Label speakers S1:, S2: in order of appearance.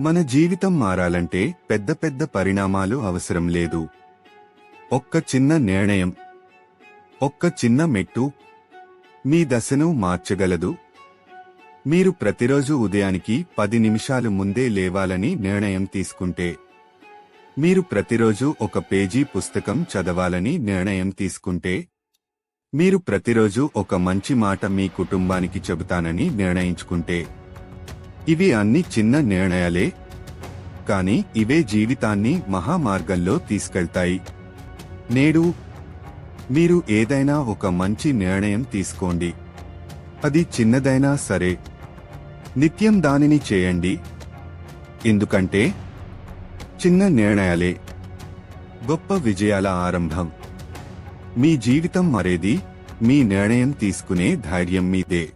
S1: మన జీవితం మారాలంటే పెద్ద పెద్ద పరిణామాలు అవసరం లేదు. ఒక్క చిన్న నిర్ణయం ఒక్క చిన్న మెట్టు మీ దశను మార్చగలదు. మీరు ప్రతిరోజు ఉదయానికి పది నిమిషాలు ముందే లేవాలని నిర్ణయం తీసుకుంటే మీరు ప్రతిరోజు ఒక పేజీ పుస్తకం చదవాలని నిర్ణయం తీసుకుంటే మీరు ప్రతిరోజు ఒక మంచి మాట మీ కుటుంబానికి చెబుతానని నిర్ణయించుకుంటే ఇవి అన్ని చిన్న నిర్ణయాలే. కానీ ఇవే జీవితాన్ని మహామార్గంలో తీసుకెళ్తాయి. నేడు మీరు ఏదైనా ఒక మంచి నిర్ణయం తీసుకోండి. అది చిన్నదైనా సరే. నిత్యం దానిని చేయండి. ఎందుకంటే చిన్న నిర్ణయాలే. గొప్ప విజయాల ఆరంభం. మీ జీవితం మరేది? మీ నిర్ణయం తీసుకునే ధైర్యం మీదే.